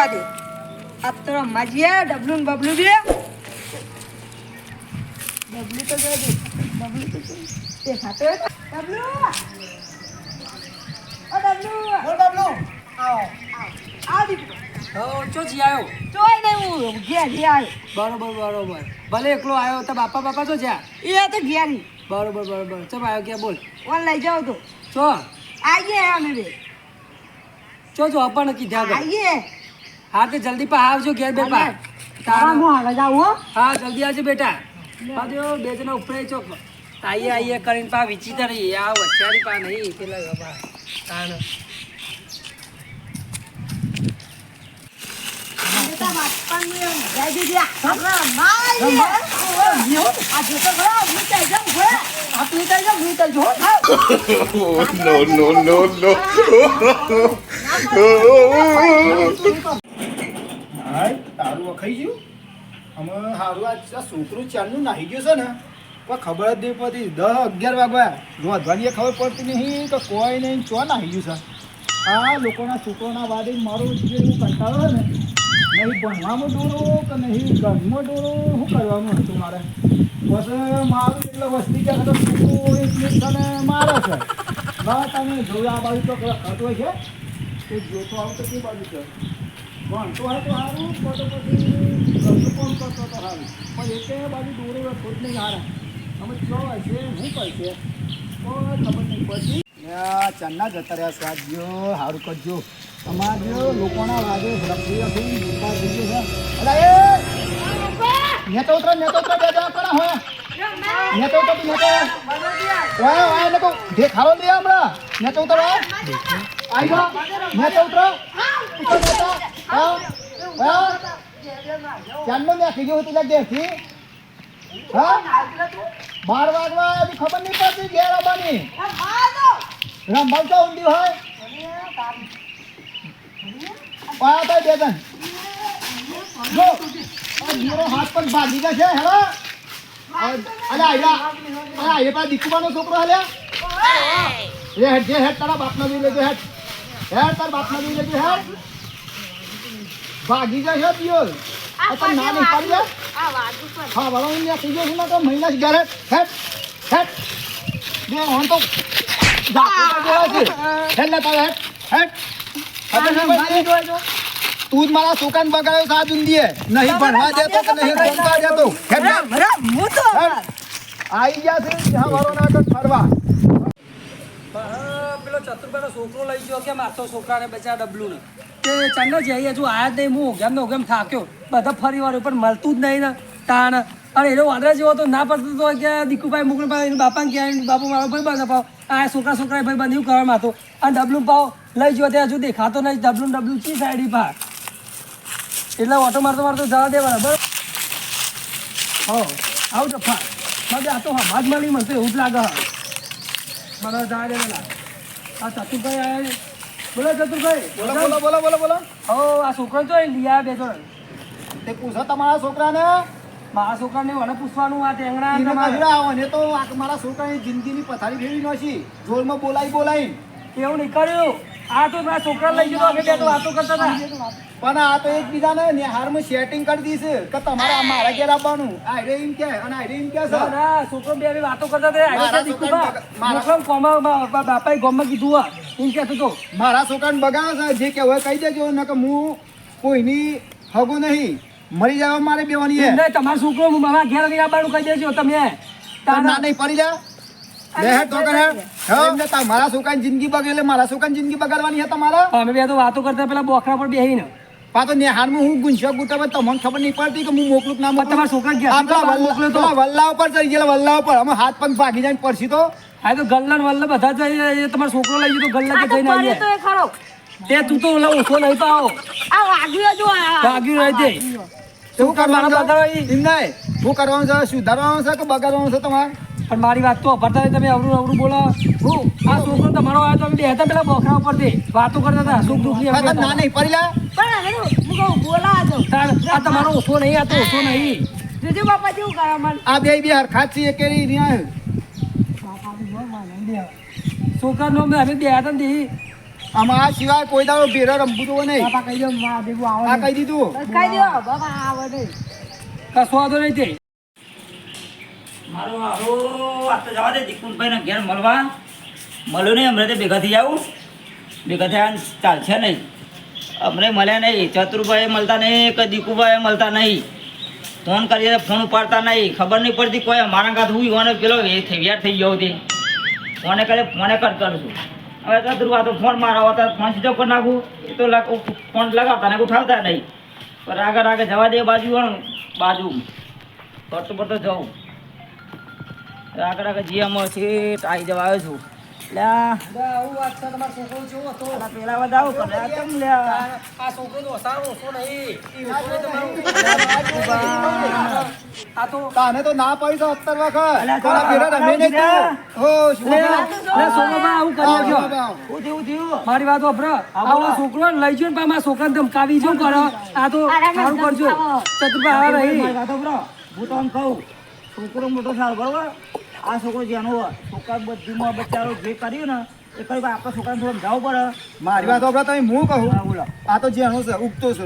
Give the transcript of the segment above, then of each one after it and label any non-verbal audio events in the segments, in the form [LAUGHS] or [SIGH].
જવા દે. આપ તો રમવા જઈએ ડબલું ને બબલું બે ડબલું તો જવા દે ડબલું તો. દેખાતો. ડબલું! ઓ ડબલું! બોલ બાબલો આવો. આ દીકરો. હો ચો જી આવ્યો જોઈ ને હું ઘેર ઘેર બરોબર બરોબર. ભલે એકલો આવ્યો તો બાપા બાપા તો જ્યાં? એ તો ઘેરી. બરોબર બરોબર. ચમ આવ્યો કે બોલ? ઓન લઈ જાઓ તો. ચો? આઈએ અમે બે. ચો જો આપણને કીધા હા તે જલ્દી પા આવજો ઘેર બે પા તારા તારા હું હાલે જાઉં હો હા જલ્દી આવજો બેટા પા દો બે જણા ઉપરે ચોક આઈએ આઈએ કરીને પા વિચિત્ર ઈ આ વચ્ચારી પા નહીં પેલા પા તાણ બેટા બાપાને જઈ દીધી આ માય આ જો તો ખરા હું ચાઈ જાઉં ખરા આ તું ચાઈ જાઉં હું ચાઈ જાઉં no, no, no, no. [LAUGHS] [LAUGHS] હાય, તારું વખાઈ ગયું? અમે હારું આ છોકરું ચાલનું નાહી ગયું છે ને પણ ખબર જ નહીં પડતી. દસ અગિયાર વાગ્યા રોધવાની ખબર પડતી નહીં કે કોઈ નહીં ચો નાહી ગયું છે. આ લોકોના છોકરોના વાદે મારો જે હું કંટાળો છે ને, નહીં ભણવામાં દોરો કે નહીં ઘરમાં દોરો શું કરવાનું હતું મારે? બસ મારું એટલે વસ્તી કે તો છોકરો એક મિનિટ મારે છે. ના તમે જોયું આ બાજુ તો ખતો છે? તે જોતો આવું તો કઈ બાજુ છે ભણતો હોય તો સારું ખોટો પછી ઘરનું કરતો તો સારું પણ એકે બાજુ દોરો જ નહીં હારા. અમે ચો હશે શું કરશે કોઈ ખબર નહીં પડતી. ચાંદના જતા રહ્યા સ્વાદજો સારું કરજો. તમારે લોકોના વાગે રખડી રખડી મોટા થઈ ગયું છે. અલા એ! નેતો ઉતરો નેતો ઉતરો નેતો ઉતરો તું નેતો દેખાડો દે હમણાં. નેતો ઉતરો આઈ જા નેતો ઉતરો ઉતરો. ચાંદનો ને કીધું હતું હા બાર વાગવા હજી ખબર નહીં પડતી ઘેર આવવાની રંભાવ તો ઊંડી હોય પાયા તો બે જણ જો જીરો હાથ પણ ભાગી જશે હેલો અલે આયલા અલે આયલા પા દીકુબાનો છોકરો હાલ્યા એ હેડ જે હેડ તારા બાપનો બી લેજો હેડ હેડ તાર બાપનો બી લેજો હેડ ભાગી જશે દિયો આ તો ના નહીં પાડી જા હા વાળો ને થઈ ગયો છે ને તો મહિના ઘરે. હેડ હેડ બે હું તો જોવા છે. તું જ મારા સુકાન બગાડ્યો સા દુંદીએ. નહીં ભણવા દેતો કે નહીં ભણવા દેતો હેડ લે. રામ રામ હું તો હેડ. ગયા છે ત્યાં વાળો ના કર ફરવા. હા, પેલો ચતુરભાઈનો છોકરો લઈ ગયો કે મારતો છોકરાને બચા ડબલું ને તે ચંદ્ર હજુ આયા જ હું ગેમ નો ગેમ થાક્યો. બધા ફરી પણ મળતું જ નહીં ને, તાણ. અને એનો વાદળા જેવો તો ના પડતો તો કે દીકુભાઈ એના બાપાને ક્યાંય બાપુ મારો ભાઈ બંધ પાવ. આ છોકરા છોકરા ભાઈ બંધ એવું કરવા માતો અને ડબલું પાવ લઈ ગયો ત્યાં હજુ દેખાતો નહીં, ડબલું ડબલું ચી સાઈડ પા એટલે ઓટો મારતો મારતો જવા દેવાના, બરાબર? હો તો હમાજ મળી મને તો એવું જ લાગે મને જવા દેવાના આ ચતુરભાઈ આયા બોલો ચતુરભાઈ બોલો બોલો બોલો બોલો બોલો હો આ છોકરો તો લીયા બે જણ તે પૂછો તમારા છોકરાને મારા છોકરાને મને પૂછવાનું આ ટેંગણા ને તો મારા છોકરાની જિંદગીની પથારી ફેરવી નથી જોરમાં બોલાઈ બોલાઈ એવું નહીં કર્યું આ તો મારા છોકરા લઈ ગયો અમે બે તો વાતો કરતા હતા. પણ આ તો એકબીજાને નિહારમાં સેટિંગ કરી દીશે કે તમારે મારા ઘેર આવવાનું? આઈડે એમ કે અને આઈડે એમ કે સર ના છોકરો બે બે વાતો કરતા હતા. મારા દીકુબા છોકરાને કોમા- બાપાએ ગોમમાં કીધું આ એમ કે તો મારા છોકરાને બગાડે છે જે કે હોય કહી દેજો ને કે હું કોઈની હગો નહીં. મરી જવા મારે બેવાની તમારો છોકરો હું મારા ઘેર આવવાનું કહી દેજો તમે. તાર ના નહીં પડી જા. મારા છોકરાની જિંદગી બગડે એટલે મારા છોકરાની જિંદગી બગાડવાની હતા તમારા? અમે બે તો વાતો કરતા પેલા બોખરા પર બેહીને. પાછો નેહારમાં હું ગુંશો ગુટા તમને ખબર નહીં પડતી કે હું મોકલું ના મોકલું તમારા છોકરા ગયા વલ્લા- મોકલ્યો તો. વલ્લા ઉપર ચડી ગયેલા વલ્લા ઉપર. અમે હાથ પગ ભાગી જાય પડશી તો. હા તો ગલ્લન વલ્લન બધા જઈ તમારો છોકરો લઈ ગયો તો ગલ્લા કે તો જઈને તો આવીએ એ ખરો. તે તું તો ઓલા ઓછો નહીં પાવો આ વાગ્યો જો રહી તે શું કરવાનું બગાડવા છે નહીં. શું કરવાનું છે? સુધારવાનું છે કે બગાડવાનું છે તમારે? પણ મારી વાત તો અભરતા તમે અવરું અવરું બોલો. હું આ છોકરો તમારો આવ્યો તો અમે બે હતા પેલા બોખરા ઉપરથી. વાતો કરતા હતા સુખ દુઃખની ના નહીં પડી લે. પણ હવે હું કહું બોલા દો આ તમારો ઓછો નહીં આ તો ઓછો નહીં. જોજો બાપા જેવું કરે મને. આ બે બે હરખા છીએ કેરી ન્યાય છોકરા નો અમે બે હતા ને આમાં આ સિવાય કોઈ દાડો ભેરો રમવું તો નહીં. બાપા કહી દો આ આવે કહી દીધું. કહી દો બાપા આવે નહીં. કશો વાંધો નહીં તે. મારો હારો આ તો જવા દે દીકુનભાઈને ઘેર મળવા. મળ્યું નહીં હમણાં ભેગા થઈ જાઉં. ભેગા થયા ચાલશે નહીં. અમને મળ્યા નહીં. ચતુરભાઈ મળતા નહીં, કે દીકુભાઈ મળતા નહીં. ફોન કરીએ ફોન ઉપાડતા નહીં. ખબર નહીં પડતી કોઈ મારા કાંત હું પેલો એ થઈ થઈ ગયો તે. ફોને કરે, ફોને કર, કરું છું. હવે ચતુરભા તો ફોન મારા હોતા ફોન સીધો કરી નાખું. એ તો ફોન લગાવતા ને ઉઠાવતા નહીં. પણ આગળ આગળ જવા દે બાજુ બાજુ. પડતો પડતો જવું. આગળ કે જીએમાં છે આવી જવા આવ્યો છું. એટલે આ આવું વાત છે તમારો છોકરો જેવો હતો? પેલા પેલા બધા આવું કરે આ કેમ લ્યા? આ છોકરો તો હસારો ઓછો નહીં. આ તો તાને તો ના પડી તો. અત્તર વખત મારી વાત વાપરો. આવો છોકરો લઈ ગયો ને મારા છોકરા ધમકાવી જો કરો. આ તો સારું કરજો. ચતુર્ભા રહી. હું તો આમ કહું. છોકરો મોટો સારો બરોબર? આ છોકરો જેનો હોય છોકરા બધીમાં બચારો જે કર્યું ને એ કર્યું. પણ આપણા છોકરાને થોડું જાવું પડે. મારી વાત હોભળો તમે હું કહું? બોલો. આ તો જેનો છે ઉગતો છે.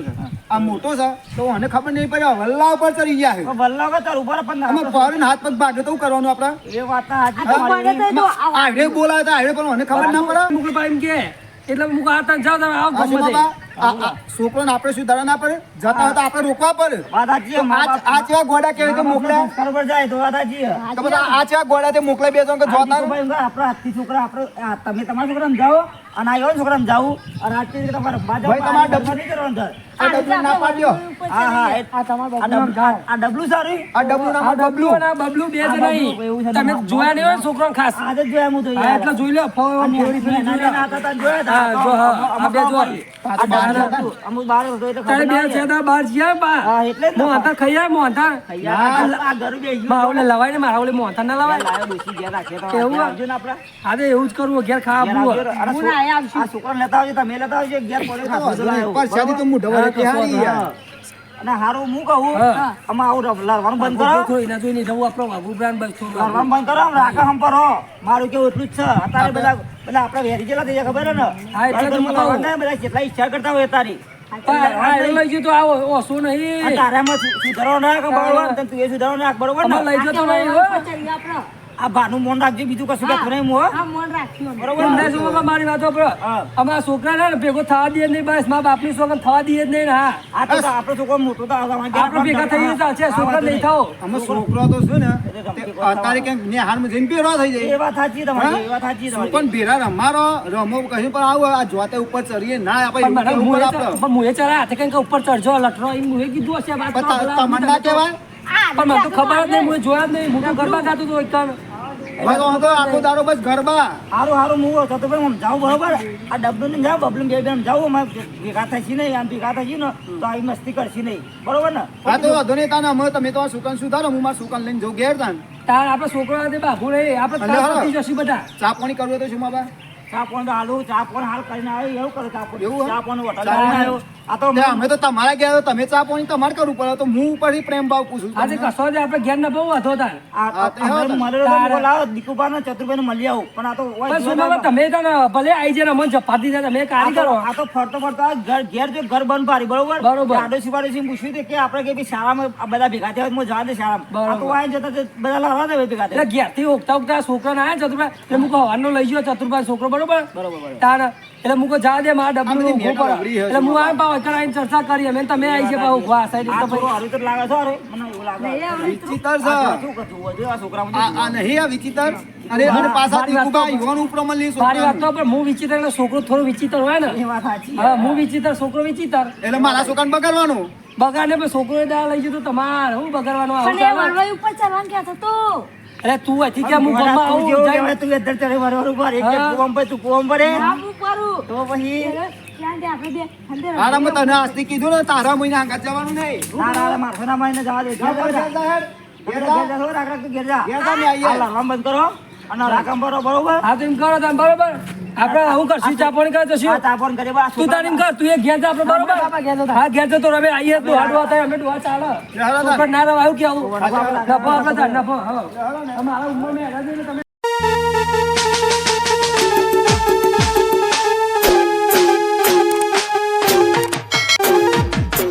આ મોટો છે તો મને ખબર નહીં પડે વલ્લા ઉપર ચડી ગયા છે. વલ્લા ઉપર ચડ ઉપર પણ અમે ફોરેન ને હાથ પગ ભાગે તો કરવાનું આપણે? એ વાત. આવડે બોલાવે તો આવડે પણ મને ખબર ના પડે. મુકલ ભાઈ એમ કે એટલે મુકા હાથ જાવ તમે આવો ગમે આ- આ છોકરોને આપણે સુધારા ના પડે? જતા હતા આપણે રોકવા પડે. આ આ જેવા ગોડા કેવી રીતે મોકલ્યા? જાય તો આ જેવા ગોડા તે મોકલે બે જણ કે જોતા આપણા હાથથી છોકરા આપણે તમે તમારા છોકરા જાઓ અને આ એવા છોકરાને જાઓ અને આજથી રીતે તમારે ભાઈ, તમારે આ નહીં કરવાનું. આ ડબલું ના પાડ્યો. હા હા આ તમારા આ ડબલું- આ- આ ડબલું સારું? આ ડબલું ના બબલું. અને બબલું બે જ નહીં. તમે જોયા નહીં હોય ને ખાસ? આજે જ જોયા હું તો એટલે જોઈ લો. હતા જોયા હતા. આ બે. અમુક બહાર હતો એટલે તારે બે છેડા બહાર જ્યાં બા. હા, એટલે આય, મોહનથાળ. યાર, આ ઘરે બેસી ગયું. મારા ઓલે લવાય ને મારા ઓલે ના લવાય? લાયો ડોશી ઘેર રાખીએ તો. એવું? આવજો ને આપણા. હા તો એવું જ કરવું ઘેર ઘેર ખાવા હું ના આવશું. આ છોકરાને લેતા આવજો તમે લેતા આવજો ઘેર લાયો. પર શાદી તો મોઢો કે હારી યાર. અને હારું હું કહું. આમાં આવું લડવાનું બંધ કરો. થોડી ના જોઈને જવું આપણો વાઘુ બ્રાન્ડ બસ થોડું લડવાનું બંધ કરો આમ હમ પર હો. મારું કેવું એટલું જ છે. અત્યારે બધા બધા આપણે વેરી જેલા થઈ ખબર ને? હા, એટલે હું કહું. નહીં, બધા કેટલા ઈચ્છા કરતા હોય તારી. પણ આ એ લઈ તો આવો ઓછો આ નહીં? તારામાં સુધારો નાખ બરોબર તું એ સુધારો ના બરોબર લઈ જતો નહીં હો. આ ભાનું મોન રાખજો બીજું કશું કહેતું નહીં હું. હો. મન રાખ્યું બરોબર? ને? શું મારી વાતો પર. અમારા છોકરા ને ભેગો થવા દે નહીં બસ મા બાપની છોકરા થવા દઈએ જ નહીં હા. આ તો આપણો છોકરો મોટો તો ભેગા થઈ ગયો છે છોકરા નહીં થાવ અમે છોકરો તો છે ને તે અત્યારે ક્યાંક નેહારમાં જઈને ભેરો થઈ એ જાય વાત સાચી તમારી એ વાત સાચી તમારી. પણ ભેરા રમારો રમો કહ્યું પણ આવો આ જોતે ઉપર ચડીએ ના આપણે પણ મને એવું મુએ ચડ્યા હાથે ઉપર ચડજો લટરો એમ મુએ કીધું હશે વાત આપણે. પણ ત- તમને ના કહેવાય? પણ મને તો ખબર જ નહીં હું જોયા જ નહીં. હું તો ગરબા ગાતો હતો તો વાંધો આખો દારો બસ ગરબા. હારું હારું હું તો ભાઈ હું જાઉં બરોબર. આ ડબલું ને જાઉં બબલું બે બેન જાઉં અમે ભેગા થશી નહીં આમ ભેગા થશી ને તો આવી મસ્તી કરશી નહીં. બરોબર ને? તો વાંધો નહીં તાને અમે તમે તો સુકન સુધારો હું મારા સુકાન લઈને જઉં ઘેર તાન. તાર આપણે છોકરા તે બાપુ આપણે જશું બધા. ચા પાણી કરવું તો શું બાબા ચા પણ હાલું ચા પણ હાલ કરીને આવ્યો એવું કરે ચા પણ. એવું? ચા પણ હોટલ ચા કરીને આવ્યો આ તો અમે તો તમારા ગયા તમે ચા પાણી તમારે કરવું પડે તો હું ઉપરથી પ્રેમ ભાવ પૂછું આજે કશો જ આપણે ઘેર ન બહુ આ હા, ને ચતુરભાઈ ને મળી આવું. પણ આ તો ઓય પણ શું જીવન બાબા તમે ભલે આવી જાય ને જપાતી જાય તમે આ તો- આ તો ફરતો ફરતો ઘર ઘેર જો ઘર બંધ પાડી બરોબર? બરોબર. આડોશી પાડોશી પૂછ્યું કે આપણે કે ભઈ શાળામાં બધા ભેગા થયા હોય તો હું જવા દે શાળામાં. તો બરોબર. જતા બધા લડવા દે ભેગા થયા. ઉગતા છોકરા ના આવ્યા ચતુરભાઈ એટલે મુકો હવાનો લઈ ગયો ચતુરભાઈ છોકરો બરોબર? બરોબર બરોબર. તાર એટલે મુકો જા દે મારા ડબલું અવળી હે એટલે હું આ પાવ આવીને ચર્ચા કરી અમે તમે આઈ છે પાવ ખવા સાઈડ તો ભાઈ. પછી તો લાગે છે અરે? મને એવું લાગે. વિચિત્ર આ છે. આ છોકરા આ આ નહીં આ વિચિતર. અરે મને તો- દીકુબા યુવાન ઉપર મળી મારી વાત તો પણ હું વિચિતર એટલે છોકરો થોડો વિચિતર હોય ને. એ વાત સાચી. હા હું વિચિતર છોકરો વિચિતર. એટલે મારા છોકરાને બગાડવાનું? બગાડને પણ છોકરો દા લઈ જતો તો તમારે હું બગાડવાનો? આવું પણ એ ઉપર ચાલવાનું કે તો અરે તું અહીંથી કે હું તું આવું? જેવો જાય- કહેવાય તું અંદર ચડે વરવાર ઉપર એક હા. કૂવામાં તું હા, કરું તો પછી? ત્યાં તે આપણે બે અંદર હારા મેં તને આજથી કીધું ને તારા મહિના આગળ જવાનું નહીં. જવા દે. ઘેર જા, ઘેર જા. ઘેર ઘેર જા. ઘેર જા. ઘેર જા આ કરો અને રાખમ ભરો બરોબર? હા તો એમ કરો તમે બરોબર. આપણે આવું કર ચા પાણી કરી આ જશું ચા પાણી તું તારીમ કર તું એ ઘેર જા આપણે બરોબર? હા ઘેર જતો રહે આઈએ તો હાડવા થાય અમે ડોહા ચાલે ઉપર ના રહે આવું કે આવું? નફો આપણે નફો હા. અમારા ઉંમર મેં હેરા તમે